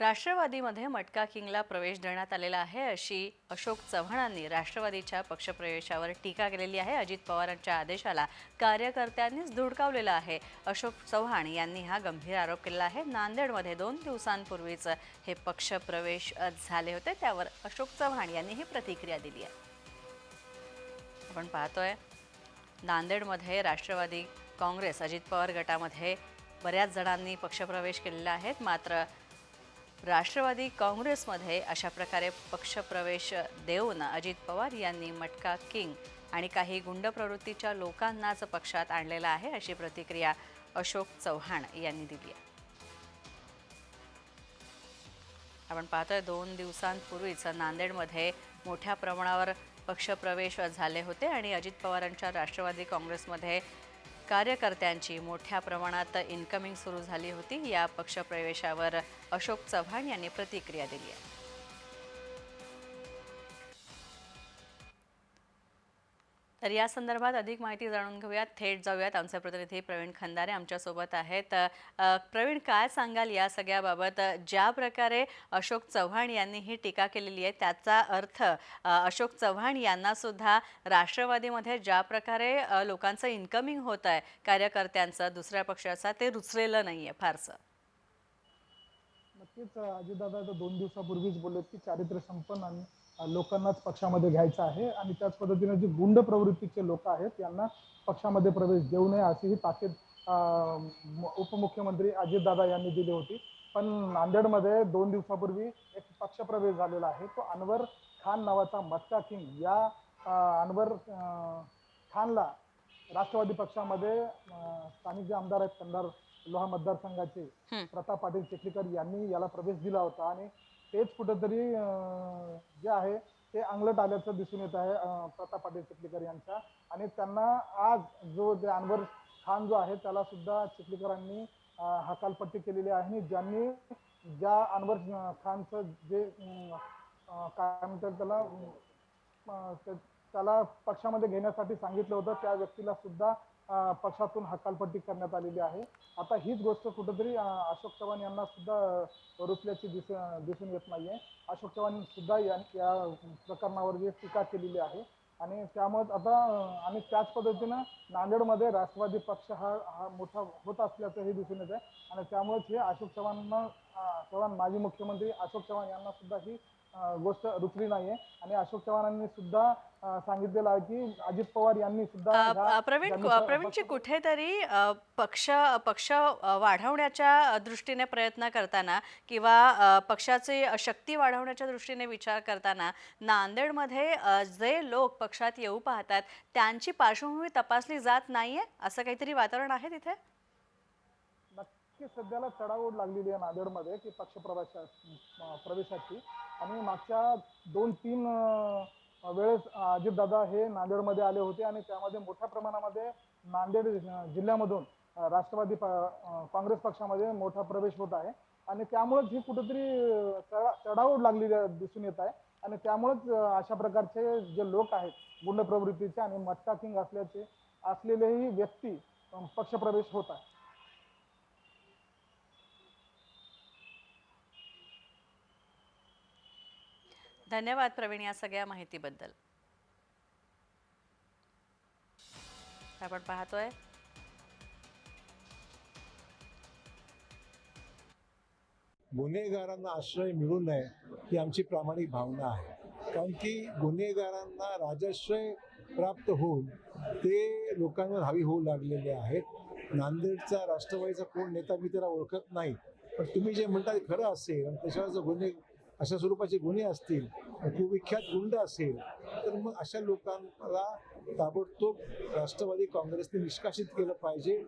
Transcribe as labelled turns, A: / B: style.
A: राष्ट्रवादीमध्ये मटका किंगला प्रवेश देण्यात आलेला आहे अशी अशोक चव्हाणांनी राष्ट्रवादीच्या पक्षप्रवेशावर टीका केलेली आहे. अजित पवारांच्या आदेशाला कार्यकर्त्यांनीच धुडकावलेलं आहे. अशोक चव्हाण यांनी हा गंभीर आरोप केलेला आहे. नांदेडमध्ये दोन दिवसांपूर्वीच हे पक्षप्रवेश झाले होते. त्यावर अशोक चव्हाण यांनी ही प्रतिक्रिया दिली आहे. आपण पाहतोय नांदेडमध्ये राष्ट्रवादी काँग्रेस अजित पवार गटामध्ये बऱ्याच जणांनी पक्षप्रवेश केलेला आहे. मात्र राष्ट्रवादी काँग्रेसमध्ये अशा प्रकारे पक्षप्रवेश देऊन अजित पवार यांनी मटका किंग आणि काही गुंड प्रवृत्तीच्या लोकांनाच पक्षात आणलेला आहे अशी प्रतिक्रिया अशोक चव्हाण यांनी दिली आहे. आपण पाहतोय दोन दिवसांपूर्वीच नांदेडमध्ये मोठ्या प्रमाणावर पक्षप्रवेश झाले होते आणि अजित पवारांच्या राष्ट्रवादी काँग्रेसमध्ये कार्यकर्त्यांची मोठ्या प्रमाणात इन्कमिंग सुरू झाली होती. या पक्षप्रवेशावर अशोक चव्हाण यांनी प्रतिक्रिया दिली आहे. तर या संदर्भात अधिक माहिती जाणून घेऊयात. थेट जाऊयात. आमचे प्रतिनिधी प्रवीण खंदारे आमच्यासोबत आहेत. प्रवीण काय सांगाल या सगळ्याबाबत? ज्या प्रकारे अशोक चव्हाण यांनी ही टीका केलेली आहे त्याचा अर्थ अशोक चव्हाण यांना सुद्धा राष्ट्रवादीमध्ये ज्या प्रकारे लोकांचं इन्कमिंग होत आहे कार्यकर्त्यांचं दुसऱ्या पक्षाचा ते रुचलेलं नाही आहे फारसं.
B: नक्कीच अजितदादा तर दोन दिवसापूर्वीच बोलले की चारित्र्य संपन्न आणि लोकांनाच पक्षामध्ये घ्यायचं आहे आणि त्याच पद्धतीने जे गुंड प्रवृत्तीचे लोक आहेत यांना पक्षामध्ये प्रवेश देऊ नये अशी ही ताकीद उपमुख्यमंत्री अजितदादा यांनी दिली होती. पण नांदेडमध्ये दोन दिवसापूर्वी एक पक्षप्रवेश झालेला आहे. तो अनवर खान नावाचा मटका किंग या अनवर खानला राष्ट्रवादी पक्षामध्ये स्थानिक जे आमदार आहेत कंदार लोहा मतदारसंघाचे. प्रताप पाटील चिखलीकर यांनी याला प्रवेश दिला होता. आणि तेच कुठंतरी जे आहे ते अंगलट आल्याचं दिसून येत आहे प्रताप पाटील चिखलीकर यांच्या. आणि त्यांना आज जो जे अनवर खान जो आहे त्याला सुद्धा चिखलीकरांनी हकालपट्टी केलेली आहे. आणि ज्यांनी ज्या अनवर खानचं जे काय म्हणतात त्याला त्याला पक्षामध्ये घेण्यासाठी सांगितलं होतं. त्या व्यक्तीला सुद्धा पक्षातून हकालपट्टी करण्यात आलेली आहे. आता हीच गोष्ट कुठेतरी अशोक चव्हाण यांना सुद्धा रुचल्याची दिस दिसून येत नाहीये. अशोक चव्हाण सुद्धा या या प्रकरणावर जे टीका केलेली आहे आणि त्यामुळे आता आणि त्याच पद्धतीनं नांदेडमध्ये राष्ट्रवादी पक्ष हा हा मोठा होत असल्याचं हे दिसून येत आहे आणि त्यामुळेच हे अशोक चव्हाणांना चव्हाण माजी मुख्यमंत्री अशोक चव्हाण यांना सुद्धा ही गोष्ट रुचली नाहीये. आणि अशोक चव्हाणांनी सुद्धा सांगितलेलं आहे की अजित पवार यांनी सुद्धा
A: प्रवीण प्रवीणची कुठेतरी पक्ष पक्ष वाढवण्याच्या दृष्टीने प्रयत्न करताना किंवा पक्षाची शक्ती वाढवण्याच्या दृष्टीने विचार करताना नांदेडमध्ये जे लोक पक्षात येऊ पाहतात त्यांची पार्श्वभूमी तपासली जात नाहीये? असं काहीतरी वातावरण आहे तिथे?
B: नक्की सध्याला चढाओढ लागलेली आहे नांदेडमध्ये की पक्ष प्रवेशा प्रवेशाची. आणि मागच्या दोन तीन वेळेस अजितदादा हे नांदेडमध्ये आले होते आणि त्यामध्ये मोठ्या प्रमाणामध्ये नांदेड जिल्ह्यामधून राष्ट्रवादी प- काँग्रेस पक्षामध्ये मोठा प्रवेश होत आहे. आणि त्यामुळेच ही कुठेतरी चढा चढाओढ लागलेली दिसून येत आहे. आणि त्यामुळेच अशा प्रकारचे जे लोक आहेत गुंड प्रवृत्तीचे आणि मटका किंग असल्याचे असलेलेही व्यक्ती पक्षप्रवेश होत आहे.
A: धन्यवाद प्रवीण या सगळ्या माहितीबद्दल. आपण पाहतोय.
C: गुन्हेगारांना आश्रय मिळू नये ही आमची प्रामाणिक भावना आहे. कारण की गुन्हेगारांना राजाश्रय प्राप्त होऊन ते लोकांवर हावी होऊ लागलेले आहेत. नांदेडचा राष्ट्रवादीचा कोण नेता मी त्याला ओळखत नाही. पण तुम्ही जे म्हणता ते खरं असेल. आणि त्याच्यावर जर गुन्हे अशा स्वरूपाचे गुन्हे असतील कुविख्यात गुंड असेल तर मग अशा लोकांना ताबडतोब राष्ट्रवादी काँग्रेसने निष्कासित केलं पाहिजे.